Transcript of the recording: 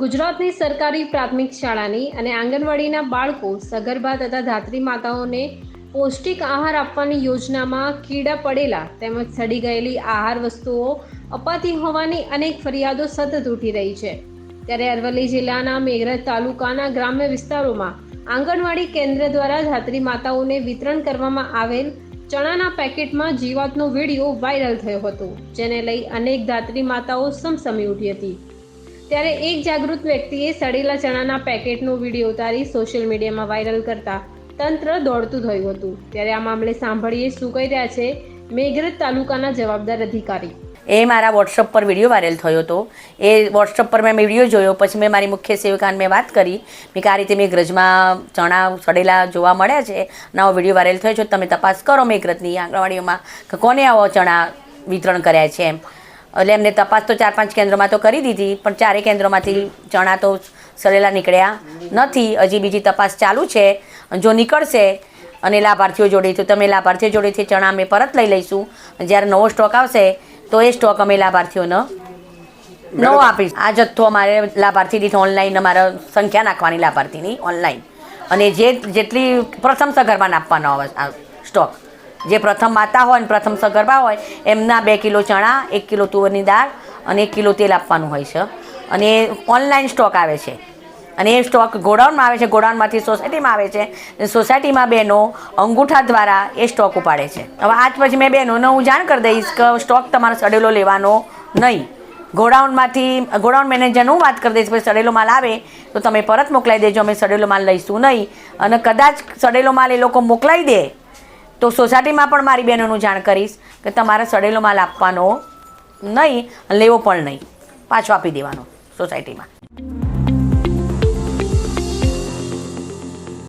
ગુજરાતની સરકારી પ્રાથમિક શાળાની અને આંગણવાડીના બાળકો સગર્ભા તથા ધાત્રી માતાઓને પૌષ્ટિક આહાર આપવાની યોજનામાં કીડા પડેલા તેમજ સડી ગયેલી આહાર વસ્તુઓ અપાતી હોવાની અનેક ફરિયાદો સતત ઉઠી રહી છે. ત્યારે અરવલ્લી જિલ્લાના મેઘરજ તાલુકાના ગ્રામ્ય વિસ્તારોમાં આંગણવાડી કેન્દ્ર દ્વારા ધાત્રી માતાઓને વિતરણ કરવામાં આવેલ ચણાના પેકેટમાં જીવાતનો વીડિયો વાયરલ થયો હતો, જેને લઈ અનેક ધાત્રી માતાઓ સમસમી ઉઠી હતી. ત્યારે એક જાગૃત વ્યક્તિએ સડેલા ચણાના પેકેટનો વીડિયો ઉતારી સોશિયલ મીડિયામાં વાયરલ કરતા તંત્ર દોડતું થયું હતું. ત્યારે આ મામલે સાંભળીએ શું કહી રહ્યા છે મેઘરજ તાલુકાના જવાબદાર અધિકારી. એ મારા વોટ્સઅપ પર વીડિયો વાયરલ થયો હતો. એ વોટ્સઅપ પર મેં વીડિયો જોયો, પછી મેં મારી મુખ્ય સેવિકાને મેં વાત કરી. મેં કે આ રીતે મેઘરજમાં ચણા સડેલા જોવા મળ્યા છે નવો વીડિયો વાયરલ થયો છે તમે તપાસ કરો મેઘરજની આંગણવાડીઓમાં કે કોને આવો ચણા વિતરણ કર્યા છે એમ. એટલે એમને તપાસ તો ચાર પાંચ કેન્દ્રોમાં તો કરી દીધી પણ ચારેય કેન્દ્રોમાંથી ચણા તો સડેલા નીકળ્યા નથી. હજી બીજી તપાસ ચાલુ છે. જો નીકળશે અને લાભાર્થીઓ જોડે તો તમે લાભાર્થીઓ જોડેથી ચણા અમે પરત લઈ લઈશું. જ્યારે નવો સ્ટોક આવશે તો એ સ્ટોક અમે લાભાર્થીઓને નવો આપીશ. આ જથ્થો અમારે લાભાર્થી દીઠ ઓનલાઈન અમારે સંખ્યા નાખવાની લાભાર્થીની ઓનલાઈન અને જે જેટલી પ્રથમ સગર્ભાને આપવાનો આવે સ્ટોક. જે પ્રથમ માતા હોય અને પ્રથમ સગર્ભા હોય, એમના બે કિલો ચણા, એક કિલો તુવરની દાળ અને એક કિલો તેલ આપવાનું હોય છે. અને ઓનલાઈન સ્ટોક આવે છે. અને એ સ્ટોક ગોડાઉનમાં આવે છે, ગોડાઉનમાંથી સોસાયટીમાં આવે છે. સોસાયટીમાં બહેનો અંગૂઠા દ્વારા એ સ્ટોક ઉપાડે છે. હવે આજ પછી મેં બહેનોને હું જાણ કરી દઈશ કે સ્ટોક તમારે સડેલો લેવાનો નહીં. ગોડાઉનમાંથી, ગોડાઉન મેનેજરને હું વાત કરી દઈશ પછી સડેલો માલ આવે તો તમે પરત મોકલાવી દેજો, અમે સડેલો માલ લઈશું નહીં. અને કદાચ સડેલો માલ એ લોકો મોકલાવી દે તો સોસાયટીમાં પણ મારી બહેનોનું જાણ કરીશ કે તમારે સડેલો માલ આપવાનો નહીં લેવો પણ નહીં. પાછો આપી દેવાનો સોસાયટીમાં.